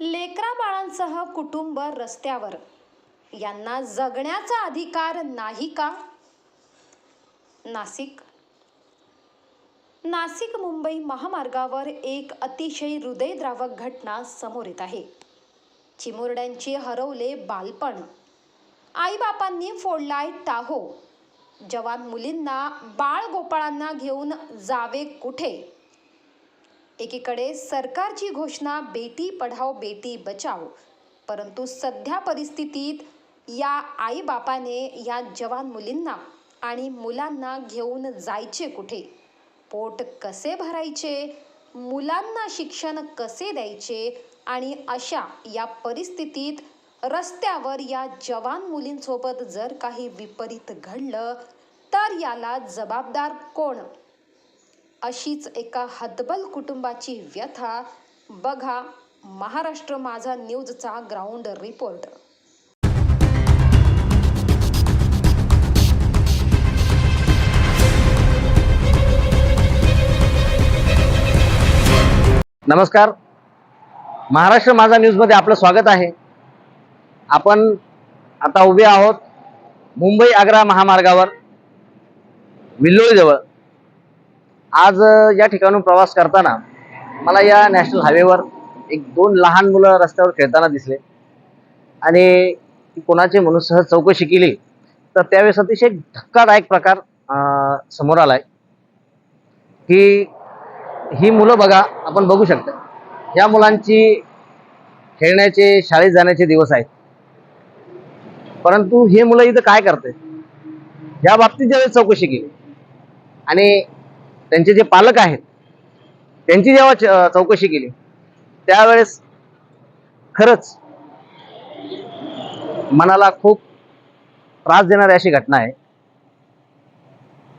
लेकरा बाळांसह कुटुंब रस्त्यावर. यांना जगण्याचा अधिकार नाही का? नाशिक. नाशिक मुंबई महामार्गावर एक अतिशय हृदयद्रावक घटना समोर येत आहे. चिमुरड्यांचे हरवले बालपण. आईबापांनी फोडलाय टाहो. जवान मुलींना बाळ गोपाळांना घेऊन जावे कुठे? एकीकडे सरकारची घोषणा बेटी पढाओ बेटी बचाओ. परंतु सध्या परिस्थितीत या आईबापाने या जवान मुलींना आणि मुलांना घेऊन जायचे कुठे? पोट कसे भरायचे? मुलांना शिक्षण कसे द्यायचे? आणि अशा या परिस्थितीत रस्त्यावर या जवान मुलींसोबत जर काही विपरीत घडलं तर याला जबाबदार कोण? अशीच एका हतबल कुटुंबाची व्यथा. बघा महाराष्ट्र माझा न्यूजचा ग्राउंड रिपोर्ट. नमस्कार. महाराष्ट्र माझा न्यूजमध्ये आपलं स्वागत आहे. आपण आता उभे आहोत मुंबई आग्रा महामार्गावर विल्लोळीजवळ. आज या ठिकाणून प्रवास करताना मला या नॅशनल हायवेवर एक दोन लहान मुलं रस्त्यावर खेळताना दिसले. आणि ती कोणाचे म्हणून सहज चौकशी केली तर त्यावेळेस अतिशय धक्कादायक प्रकार समोर आलाय. की ही मुलं बघा आपण बघू शकता. या मुलांची खेळण्याचे शाळेत जाण्याचे दिवस आहेत. परंतु हे मुलं इथं काय करते या बाबतीत ज्यावेळेस चौकशी केली आणि त्यांचे जे पालक आहेत त्यांची जेव्हा चौकशी केली त्यावेळेस खरंच मनाला खूप त्रास देणारी अशी घटना आहे.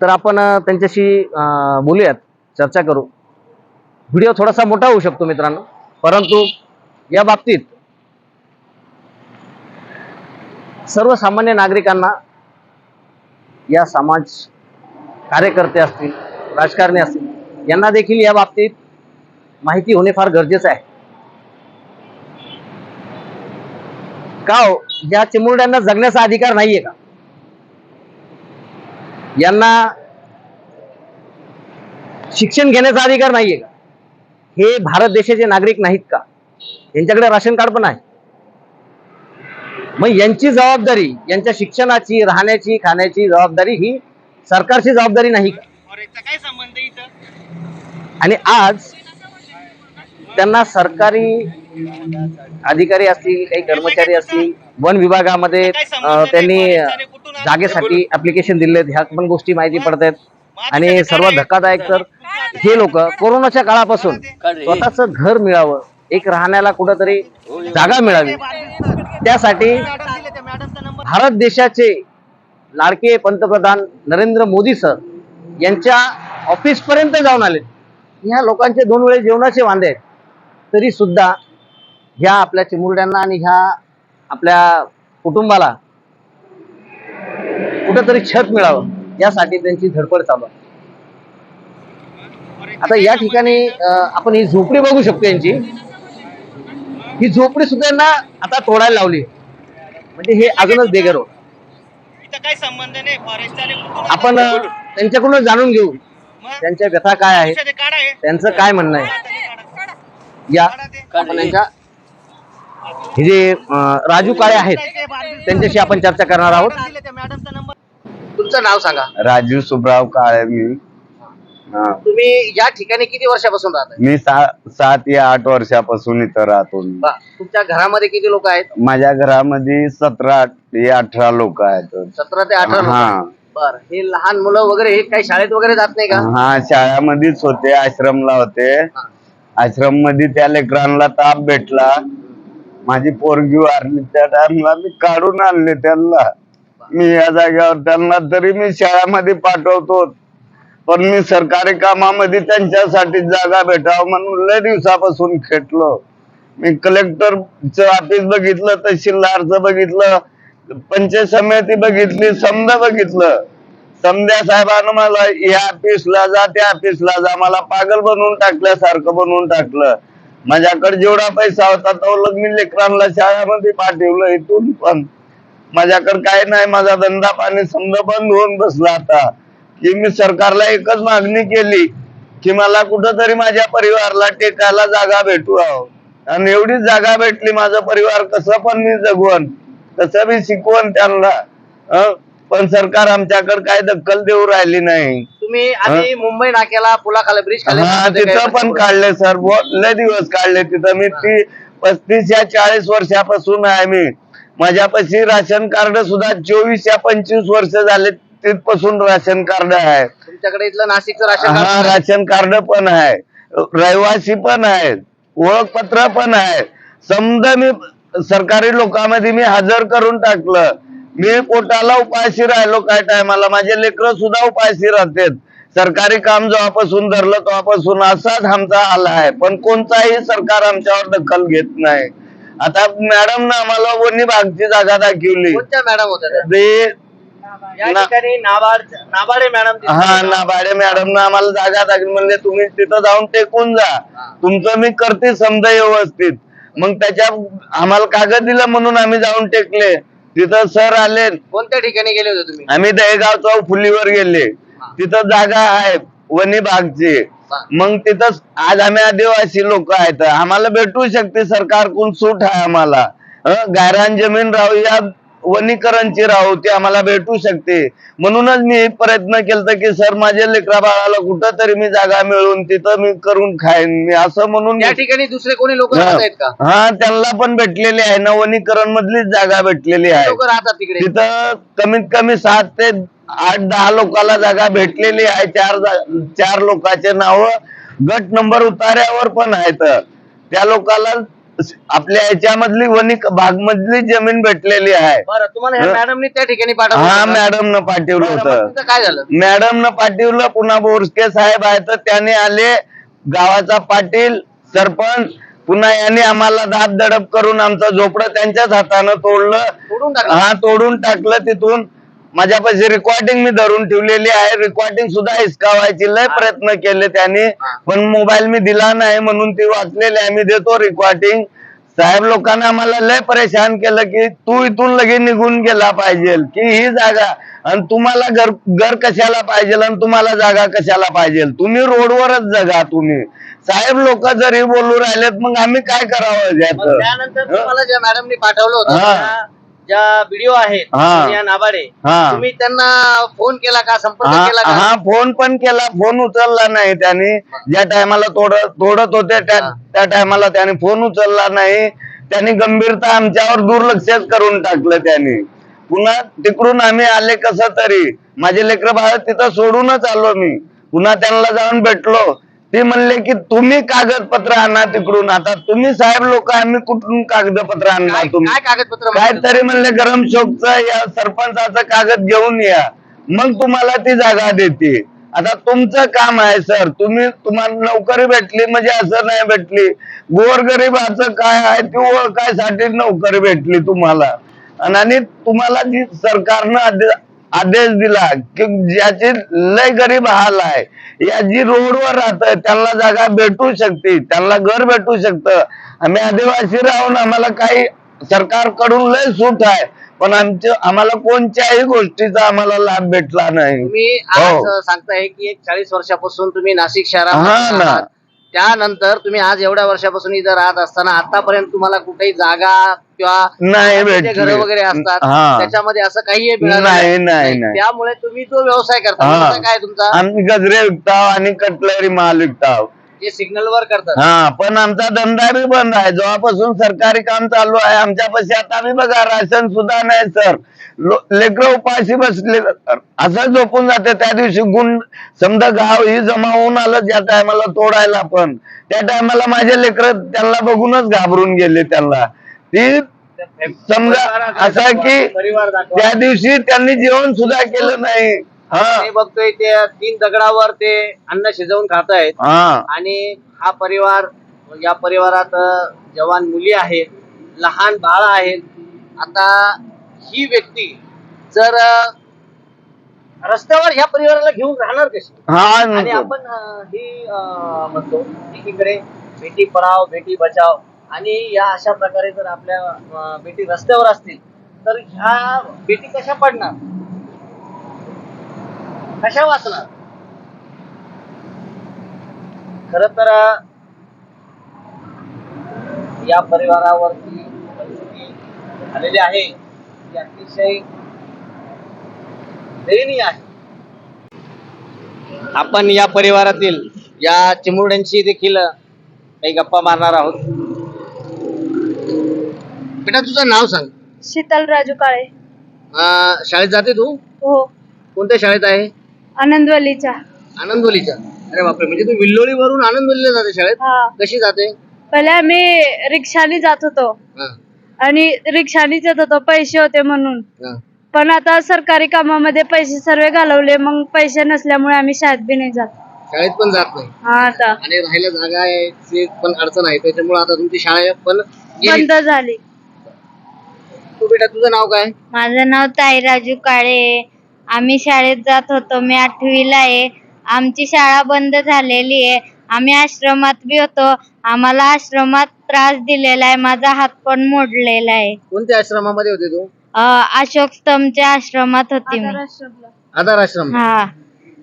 तर आपण त्यांच्याशी बोलूयात चर्चा करू. व्हिडिओ थोडासा मोठा होऊ शकतो मित्रांनो परंतु या बाबतीत सर्वसामान्य नागरिकांना या समाज कार्यकर्ते असतील राजकारणी असतील यांना देखील या बाबतीत माहिती होणे फार गरजेचं आहे. का हो? या चिमुरड्यांना जगण्याचा अधिकार नाहीये का? यांना शिक्षण घेण्याचा अधिकार नाहीये का? हे भारत देशाचे नागरिक नाहीत का? यांच्याकडे राशन कार्ड पण आहे. मग यांची जबाबदारी यांच्या शिक्षणाची राहण्याची खाण्याची जबाबदारी ही सरकारची जबाबदारी नाही काय संबंध आणि आज त्यांना सरकारी अधिकारी असतील काही कर्मचारी असतील वन विभागामध्ये त्यांनी जागेसाठी ऍप्लिकेशन दिलेत ह्या पण गोष्टी माहिती पडत आहेत आणि सर्वात धक्कादायक तर हे लोक कोरोनाच्या काळापासून स्वतःच घर मिळावं. एक राहण्याला कुठंतरी जागा मिळावी. त्यासाठी भारत देशाचे लाडके पंतप्रधान नरेंद्र मोदी सर यांच्या ऑफिस पर्यंत जाऊन आले. ह्या लोकांचे दोन वेळे जेवणाचे वांदे आहेत. तरी सुद्धा ह्या आपल्या चिमुरड्यांना आणि ह्या आपल्या कुटुंबाला कुठंतरी छत मिळावं. यासाठी त्यांची धडपड चालू आहे. आता या ठिकाणी आपण ही झोपडी बघू शकतो यांची. ही झोपडी सुद्धा यांना आता तोडायला लावली. म्हणजे हे अजूनच बेगर होत. संबंध नाही आपण त्यांच्याकडून जाणून घेऊ? त्यांच्या व्यथा काय आहे त्यांचं काय म्हणणं आहे? या. त्यांच्या हे जे राजू काळे आहेत त्यांच्याशी आपण चर्चा करणार आहोत. तुमचं नाव सांगा. राजू सुब्राव काळे मी. हा. तुम्ही या ठिकाणी किती वर्षापासून राहत मी सा- सात या आठ वर्षापासून इथं राहतो तुमच्या घरामध्ये किती लोक आहेत? माझ्या घरामध्ये सतरा ते अठरा लोक आहेत. सतरा ते अठरा हा. बर हे लहान मुलं वगैरे हे काही शाळेत वगैरे जात नाही का? हा शाळेमध्येच होते आश्रमला होते. आश्रममध्ये त्या लेकरांना ताप भेटला. माझी पोरगी वारली त्या टाइमला मी काढून आणले त्यांना. मी या जागेवर त्यांना तरी मी शाळेमध्ये पाठवतो. पण मी सरकारी कामामध्ये त्यांच्यासाठी जागा भेटावं म्हणून लय दिवसापासून खेटलो. मी कलेक्टरचं ऑफिस बघितलं तहसीलदारचं बघितलं पंचायत समिती बघितली समजा बघितलं. समद्या साहेबानं मला या ऑफिसला जा त्या ऑफिसला जा मला पागल बनवून टाकल्यासारखं बनवून टाकलं. माझ्याकडे जेवढा पैसा होता तो मी लेकरांना शाळेमध्ये पाठवलं इथून पण. माझ्याकडे काय नाही माझा धंदा पाणी समजा बंद होऊन बसला आता. की मी सरकारला एकच मागणी केली की मला कुठंतरी माझ्या परिवाराला टेकायला जागा भेटू आहो. आणि एवढीच जागा भेटली माझा परिवार कसं पण मी जगवण कसं मी शिकवण त्यांना? पण सरकार आमच्याकडे काय दखल देऊ राहिली नाही. तुम्ही आधी मुंबई नाक्याला पुलाखाली ब्रिज हा? तिथं पण काढले सर लय दिवस काढले तिथं. मी ती पस्तीस या चाळीस वर्षापासून आहे मी. माझ्यापाशी राशन कार्ड सुद्धा चोवीस या पंचवीस वर्ष झाले तिथपासून राशन कार्ड आहे. तुमच्याकडे इथलं नाशिकचं राशन हा कार्ड राशन कार्ड पण आहे. रहिवासी पण आहे ओळखपत्र पण आहे. समजा मी सरकारी लोकांमध्ये मी हजर करून टाकलं. मी पोटाला उपाशी राहिलो काय टायमाला. माझे लेकर सुद्धा उपाशी राहतात. सरकारी काम जेव्हापासून धरलं तेव्हापासून असाच आमचा हाल आहे. पण कोणताही सरकार आमच्यावर दखल घेत नाही. आता मॅडम ना आम्हाला वनी भागची जागा दाखवली. कोणत्या मॅडम होत्या त्या? ते या ना- ठिकाणी नाबार्ड नाबाडे मॅडम हा ना भाडे मॅडम ना आम्हाला जागा दाखल म्हणजे तुम्ही तिथं जाऊन टेकून जा. तुमचं मी करते समजा व्यवस्थित. मग त्याच्या आम्हाला कागद दिलं म्हणून आम्ही जाऊन टेकले. तिथं सर आले. कोणत्या ठिकाणी गेले होते तुम्ही? आम्ही दहेगाव चौक फुलीवर गेले. तिथं जागा आहे वनी भागची मग तिथं आज आम्ही आदिवासी लोक आहेत. आम्हाला भेटू शकते सरकारकडून सूट आहे आम्हाला. हं, गायरान जमीन राहू या वनीकरणची राहू ती आम्हाला भेटू शकते. म्हणूनच मी प्रयत्न केलता की सर माझ्या लेकरा बाळाला कुठं तरी मी जागा मिळवून तिथं मी करून खाईन. मी असं म्हणून या ठिकाणी दुसरे कोणी लोक राहत आहेत का? हा त्यांना पण भेटलेली आहे. ना वनीकरण मधलीच जागा भेटलेली आहे. लोक राहतात तिकडे. तिथं कमीत कमी सात ते आठ दहा लोकांना जागा भेटलेली आहे. चार चार लोकांचे नाव गट नंबर उतार्यावर पण आहेत. त्या लोकांना आपल्या याच्यामधली वनी भाग मधली जमीन भेटलेली आहे. बरं तुम्हाला ह्या हं. मॅडमनी त्या ठिकाणी पाठवलं हा होतं? मॅडम न पाठवलं बरं, होतं. काय झालं? मॅडम न पाठवलं पुन्हा बोरस्के साहेब आहेत तर त्याने आले गावाचा पाटील सरपंच पुन्हा यांनी आम्हाला दाब दडप करून आमचं झोपडं त्यांच्याच हातानं तोडलं. टाकलं? हा तोडून टाकलं तिथून. माझ्यापाशी रेकॉर्डिंग मी धरून ठेवलेली आहे. रेकॉर्डिंग सुद्धा हिसकावायची लय प्रयत्न केले त्यांनी. पण मोबाईल मी दिला नाही म्हणून ती वाचलेली आहे. मी देतो रेकॉर्डिंग साहेब लोकांना आम्हाला लय परेशान केलं की तू इथून लगे निघून गेला पाहिजे. की ही जागा आणि तुम्हाला घर घर कशाला पाहिजे आणि तुम्हाला जागा कशाला पाहिजे. तुम्ही रोडवरच जगा तुम्ही. साहेब लोक जरी बोलू राहिलेत मग आम्ही काय करावं त्यानंतर तुम्हाला ज्या मॅडमनी पाठवलं होतं ज्या व्हिडिओ आहेत हा. या नाबाडे हा. तुम्ही त्यांना फोन केला का? संपर्क हा केला का? हा, फोन पण केला. फोन उचलला नाही त्याने. ज्या टायमाला तोड तोडत होते त्या हा. त्या टायमाला त्याने फोन उचलला नाही. त्यांनी गंभीरता आमच्यावर दुर्लक्षच करून टाकलं त्यांनी. पुन्हा तिकडून आम्ही आले कसं तरी. माझे लेकर बाळ तिथं सोडूनच आलो मी. पुन्हा त्यांना जाऊन भेटलो. ते म्हणले की तुम्ही कागदपत्र आणा तिकडून. आता तुम्ही साहेब लोक आम्ही कुठून कागदपत्र आणणार काय तुम्ही? काय कागदपत्र काय मागितलं? तरी म्हणले गरम शोकचं या सरपंचाचं कागद घेऊन या. मग तुम्हाला ती जागा देते. आता तुमचं काम आहे सर. तुम्ही तुम्हाला नोकरी भेटली म्हणजे असं नाही भेटली. गोरगरिबाचं काय आहे ते ओळखायसाठी नोकरी भेटली तुम्हाला. आणि आणि तुम्हाला जी सरकारनं आदे- आदेश दिला की ज्याची लय गरीब हाल आहे या जी रोडवर राहत त्यांना जागा भेटू शकते त्यांना घर भेटू शकतं आम्ही आदिवासी राहून आम्हाला काही सरकारकडून लय सूट आहे पण आमच्या आम्हाला कोणत्याही गोष्टीचा आम्हाला लाभ भेटला नाही तुम्ही हो. आज सांगताय की एक चाळीस वर्षापासून तुम्ही नाशिक हा शहरात ना. आहात. त्यानंतर तुम्ही आज एवढ्या वर्षापासून इथं राहत असताना आतापर्यंत तुम्हाला कुठेही जागा नाही जे भेटली. घरं वगैरे असतात हा. त्याच्यामध्ये असं काही मिळालं नाही, नाही, नाही. त्यामुळे तुम्ही जो व्यवसाय करता हा. व्यवसाय काय तुमचा? आम्ही गजरे विकताव आणि कटलरी माल विकताव. जे सिग्नल वर करतात. हा पण आमचा धंदा बी बंद आहे. जेव्हापासून सरकारी काम चालू आहे आमच्यापाशी आता बी बघा राशन सुद्धा नाही सर. लेकर उपाशी बसले. असं झोपून जाते. त्या दिवशी गुंड समजा गाव ही जमा होऊन आलं ज्या टायमाला तोडायला पण. त्या टायमाला माझे लेकर त्यांना बघूनच घाबरून गेले त्यांना. ती समजा असं की. त्या दिवशी त्यांनी जेवण सुद्धा केलं नाही. हा. मी बघतोय ते तीन दगडावर ते अन्न शिजवून खात आहेत हा. आणि हा परिवार या परिवारात जवान मुली आहेत लहान बाळ आहेत. आता ही व्यक्ती जर रस्त्यावर ह्या परिवाराला घेऊन राहणार कशी? हा आणि आपण ही म्हणतो एकीकडे बेटी पढाव बेटी बचाव आणि या अशा प्रकारे जर आपल्या अं, बेटी रस्त्यावर असतील तर ह्या बेटी कशा पडणार? कशा वाचणार? खर तर अं, या परिवारावरती परिस्थिती झालेली आहे. ती अतिशय दयनीय आहे. आपण या परिवारातील या चिमुरड्यांशी देखील काही गप्पा मारणार आहोत. बेटा तुझं नाव सांग. शीतल राजू काळे. अं, शाळेत जाते तू? हो. कोणत्या शाळेत आहे? आनंदवलीच्या आनंदवलीच्या अरे बापरे म्हणजे तू विल्लोळीवरून आनंदवलीला जाते शाळेत? हा. कशी जाते? पहिले आम्ही रिक्षाने जात होतो. हा, आणि रिक्षानेच येत होतो पैसे होते म्हणून. हा. पण आता सरकारी कामामध्ये पैसे सर्व घालवले मग पैसे नसल्यामुळे आम्ही शाळेत बी नाही जात. शाळेत पण जात नाही. हा आता. आणि राहायला जागा आहे ती पण अडचण आहे. त्याच्यामुळे आता तुमची शाळा पण गेली. बंद झाली. तू बेटा तुझं नाव काय? माझं नाव ताई राजू काळे आम्ही शाळेत जात होतो मी आठवीला आहे. आमची शाळा बंद झालेली आहे. आम्ही आश्रमात बी होतो. आम्हाला आश्रमात त्रास दिलेला आहे. माझा हात पण मोडलेला आहे. कोणत्या आश्रमामध्ये होते तू? अं, अशोक स्तंभच्या आश्रमात होती मी. आधार आश्रम. हा.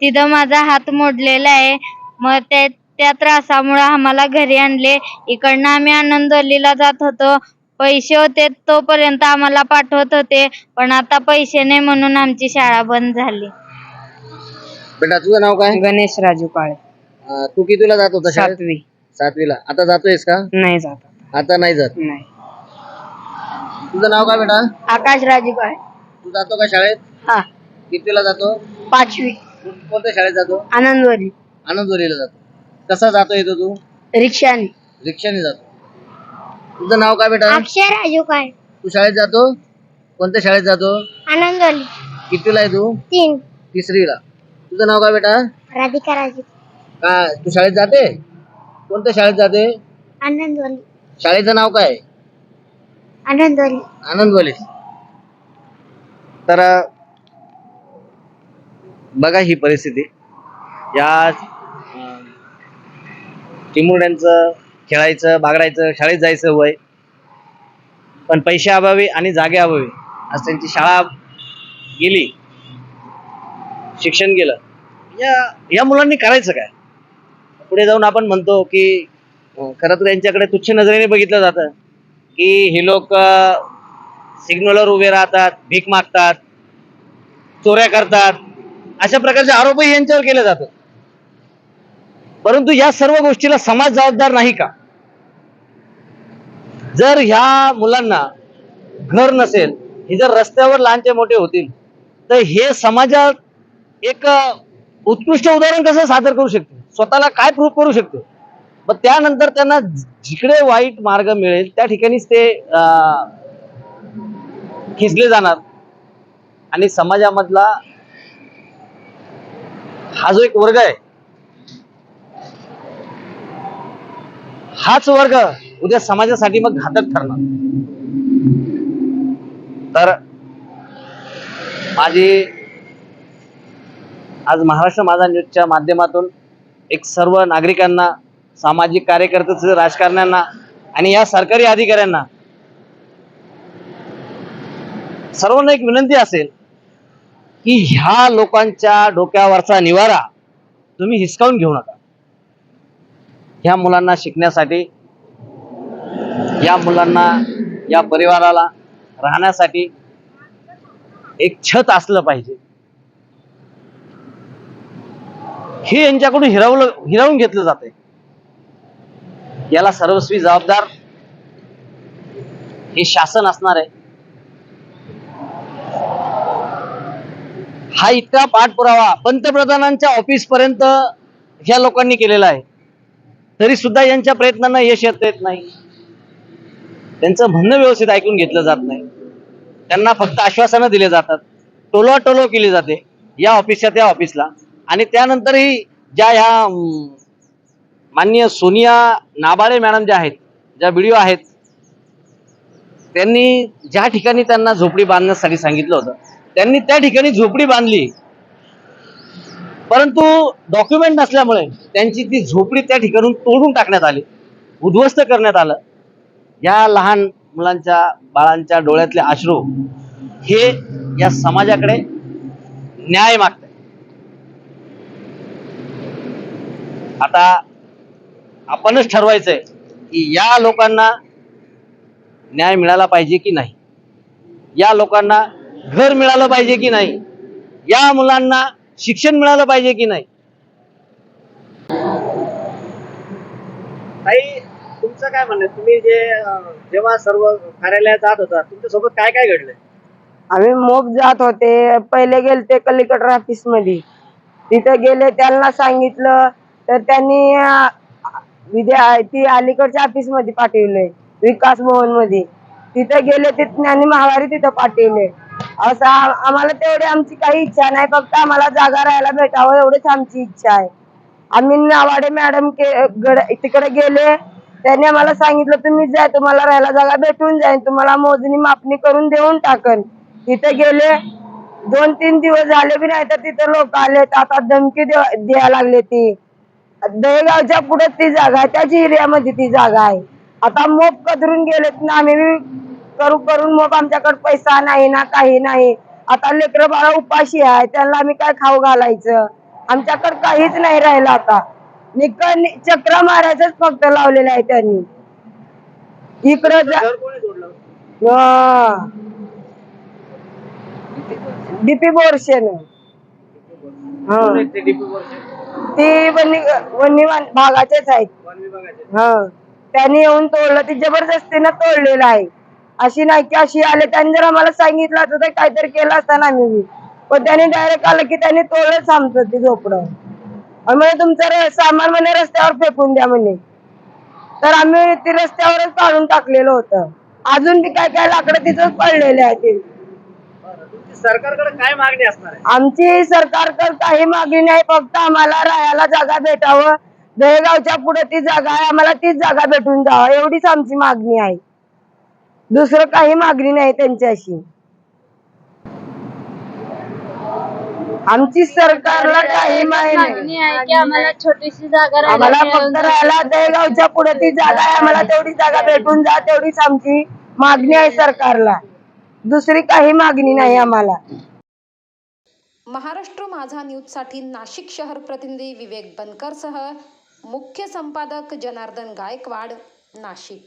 तिथं माझा हात मोडलेला आहे. मग ते त्या त्रासामुळे आम्हाला घरी आणले. इकडनं आम्ही आनंदवलीला जात होतो. पैसे होते तोपर्यंत आम्हाला पाठवत होते पण आता पैसे नाही म्हणून आमची शाळा बंद झाली. बेटा तुझं नाव काय? गणेश राजू काळे. अं, तू कितीला जात होता शाळेत? सातवी. सातवीला. आता जातोयस का? नाही जात आता. नाही जात. नाही. तुझं नाव काय बेटा? आकाश राजू काळे. तू जातो का शाळेत? हा. कितीला जातो? पाचवी. तू कोणत्या शाळेत जातो? आनंदवली आनंदवलीला जातो. कसा जातो येतो तू? रिक्षाने. रिक्षाने जातो. तुझं नाव काय बेटा? अक्षय राजू काळे तू शाळेत जातो? कोणत्या शाळेत जातो? आनंदवली कितीला आहे तू? तीन. तिसरीला. तुझं नाव काय बेटा? राधिका राजू. काय तू शाळेत जाते? कोणत्या शाळेत जाते? आनंदवली शाळेचं नाव काय? आनंदवली आनंदवली तर बघा ही परिस्थिती. या अं, चिमुरड्यांचं खेळायचं बागडायचं शाळेत जायचं वय. पण पैसे अभावी आणि जागे अभावी. आज त्यांची शाळा गेली. शिक्षण गेलं. या या मुलांनी करायचं काय? पुढे जाऊन आपण म्हणतो की खरं तर यांच्याकडे तुच्छ नजरेने बघितलं जातं की हे लोक सिग्नलवर उभे राहतात भीक मागतात चोऱ्या करतात. अशा प्रकारचे आरोपही यांच्यावर केले जातात. परंतु या सर्व गोष्टीला समाज जबाबदार नाही का? जर ह्या मुलांना घर नसेल हे जर रस्त्यावर लहानचे मोठे होतील तर हे समाजात एक उत्कृष्ट उदाहरण कसं सादर करू शकते? स्वतःला काय प्रूफ करू शकते? मग त्यानंतर त्यांना जिकडे वाईट मार्ग मिळेल त्या ठिकाणीच ते खिचले जाणार. आणि समाजामधला हा जो एक वर्ग आहे हाच वर्ग उद्या समाजासाठी मग घातक ठरणार. तर माझी आज महाराष्ट्र माझा न्यूजच्या माध्यमातून एक सर्व नागरिकांना सामाजिक कार्यकर्ते राजकारण्यांना आणि या सरकारी अधिकाऱ्यांना सर्वांना एक विनंती असेल की ह्या लोकांच्या डोक्यावरचा निवारा तुम्ही हिसकावून घेऊ नका. ह्या मुलांना शिकण्यासाठी या मुलांना या परिवाराला राहण्यासाठी एक छत असलं पाहिजे. हे यांच्याकडून हिरावलं हिरावून घेतलं जाते याला सर्वस्वी जबाबदार हे शासन असणार आहे. हा इतका पाठपुरावा पंतप्रधानांच्या ऑफिस पर्यंत ह्या लोकांनी केलेला आहे. तरी सुद्धा यांच्या प्रयत्नांना यश येत येत नाही. त्यांचं म्हणणं व्यवस्थित ऐकून घेतलं जात नाही. त्यांना फक्त आश्वासनं दिले जातात. टोलवाटोलव केली जाते. या ऑफिसच्या त्या ऑफिसला आणि त्यानंतरही ज्या ह्या मान्य माननीय सोनिया नाबाळे मॅडम ज्या आहेत ज्या व्हिडिओ आहेत त्यांनी ज्या ठिकाणी त्यांना झोपडी बांधण्यासाठी सांगितलं होतं त्यांनी त्या ठिकाणी झोपडी बांधली. परंतु डॉक्युमेंट नसल्यामुळे त्यांची ती झोपडी त्या ठिकाणून तोडून टाकण्यात आली. उद्ध्वस्त करण्यात आलं. या लहान मुलांच्या बाळांच्या डोळ्यातले अश्रू हे या समाजाकडे न्याय मागत आता आपणच ठरवायचंय की या लोकांना न्याय मिळाला पाहिजे की नाही? या लोकांना घर मिळालं पाहिजे की नाही? या मुलांना शिक्षण मिळालं पाहिजे की नाही? ताई तुमचं काय म्हणणं? तुम्ही जे अं, जेव्हा सर्व कार्यालयात जात होता तुमच्यासोबत काय काय घडलंय आम्ही मोप जात होते. पहिले गेलते कलिकटर ऑफिसमध्ये. तिथे गेले त्यांना सांगितलं. तर त्यांनी अं, विद्या ती अलीकडच्या ऑफिसमध्ये पाठवले विकास भवनमध्ये तिथे गेले तिथे महावारी तिथं पाठवले. असं आम्हाला तेवढी आमची काही इच्छा नाही. फक्त आम्हाला जागा राहायला भेटावं एवढीच आमची इच्छा आहे. आम्ही नावाडे मॅडम के गड तिकडे गेले. त्यांनी आम्हाला सांगितलं तुम्ही जा तुम्हाला राहायला जागा भेटून जाईल. तुम्हाला मोजणी मापणी करून देऊन टाकन. तिथे गेले. दोन तीन दिवस झाले बी नाही तर तिथे लोक आले. आता धमकी द्या- द्यायला लागले ती. दहेगावच्या पुढे ती जागा आहे. त्याच एरियामध्ये ती जागा आहे. आता मोप कदरून गेलेत ना आम्ही करू करून मोप आमच्याकडे पैसा नाही ना काही नाही. आता लेकरं बाळा उपाशी आहे त्यांना आम्ही काय खाऊ घालायचं? आमच्याकडे काहीच नाही राहिलं आता. निक चक्र मारायचंच फक्त लावलेलं आहे त्यांनी. इकडं डीपी बोरशेन. ते वन्नी वन्नी वन- भागाचेच आहेत. हा. त्यांनी येऊन तोडलं ती जबरदस्तीनं तोडलेलं आहे. अशी नाही की अशी आले त्यांनी जर आम्हाला सांगितलं असतं तर काहीतरी केलं असतं ना आम्ही. पण त्यांनी डायरेक्ट आलं की त्यांनी तोडलंच आमचं ते झोपडं. आणि म्हणे तुमचं सामान म्हणे रस्त्यावर फेकून द्या म्हणे. तर आम्ही ते रस्त्यावरच काढून टाकलेलं होतं. अजून बी काय काय लाकडं तिथंच पडलेले आहेत. ते सरकारकडे काय मागणी असणार आहे? आमची सरकारकडे काही मागणी नाही फक्त आम्हाला राहायला जागा भेटावं. दहेगावच्या पुढे ती जागा आहे आम्हाला तीच जागा भेटून जावं एवढीच आमची मागणी आहे. दुसरं काही मागणी नाही त्यांच्याशी. आमची सरकारला काही मागणी आहे की आम्हाला छोटीशी जागा राहायला आम्हाला मिळून फक्त राहायला दहेगावच्या पुढे ती जागा आहे. आम्हाला तेवढी जागा भेटून जा तेवढीच आमची मागणी आहे सरकारला. दुसरी काही मागणी नाही आम्हाला. महाराष्ट्र माझा न्यूजसाठी नाशिक शहर प्रतिनिधी विवेक बनकरसह मुख्य संपादक जनार्दन गायकवाड नाशिक.